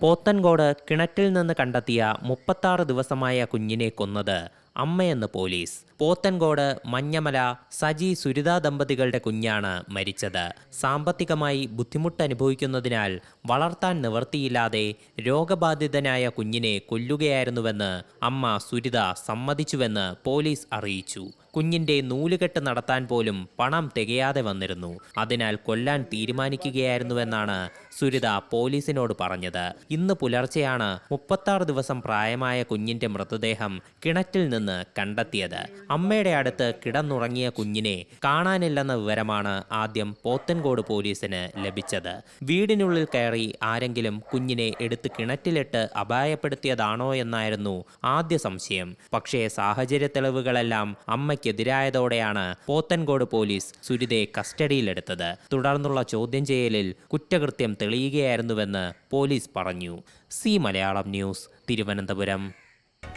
പോത്തൻകോട് കിണറ്റിൽ നിന്ന് കണ്ടെത്തിയ മുപ്പത്താറ് ദിവസമായ കുഞ്ഞിനെ കൊന്നത് അമ്മയെന്ന് പോലീസ്. പോത്തൻകോട് മഞ്ഞമല സജി സുരിത ദമ്പതികളുടെ കുഞ്ഞാണ് മരിച്ചത്. സാമ്പത്തികമായി ബുദ്ധിമുട്ട് അനുഭവിക്കുന്നതിനാൽ വളർത്താൻ നിവർത്തിയില്ലാതെ രോഗബാധിതനായ കുഞ്ഞിനെ കൊല്ലുകയായിരുന്നുവെന്ന് അമ്മ സുരിത സമ്മതിച്ചുവെന്ന് പോലീസ് അറിയിച്ചു. കുഞ്ഞിന്റെ നൂലുകെട്ട് നടത്താൻ പോലും പണം തികയാതെ വന്നിരുന്നു. അതിനാൽ കൊല്ലാൻ തീരുമാനിക്കുകയായിരുന്നുവെന്നാണ് സുരിത പോലീസിനോട് പറഞ്ഞത്. ഇന്ന് പുലർച്ചെയാണ് മുപ്പത്താറ് ദിവസം പ്രായമായ കുഞ്ഞിന്റെ മൃതദേഹം കിണറ്റിൽ നിന്ന് കണ്ടെത്തിയത്. അമ്മയുടെ അടുത്ത് കിടന്നുറങ്ങിയ കുഞ്ഞിനെ കാണാനില്ലെന്ന വിവരമാണ് ആദ്യം പോത്തൻകോട് പോലീസിന് ലഭിച്ചത്. വീടിനുള്ളിൽ കയറി ആരെങ്കിലും കുഞ്ഞിനെ എടുത്ത് കിണറ്റിലിട്ട് അപായപ്പെടുത്തിയതാണോ എന്നായിരുന്നു ആദ്യ സംശയം. പക്ഷേ സാഹചര്യ തെളിവുകളെല്ലാം അമ്മയ്ക്കെതിരായതോടെയാണ് പോത്തൻകോട് പോലീസ് സുരിതയെ കസ്റ്റഡിയിലെടുത്തത്. തുടർന്നുള്ള ചോദ്യം ചെയ്യലിൽ കുറ്റകൃത്യം തെളിയുകയായിരുന്നുവെന്ന് പോലീസ് പറഞ്ഞു. C Malayalam news Thiruvananthapuram.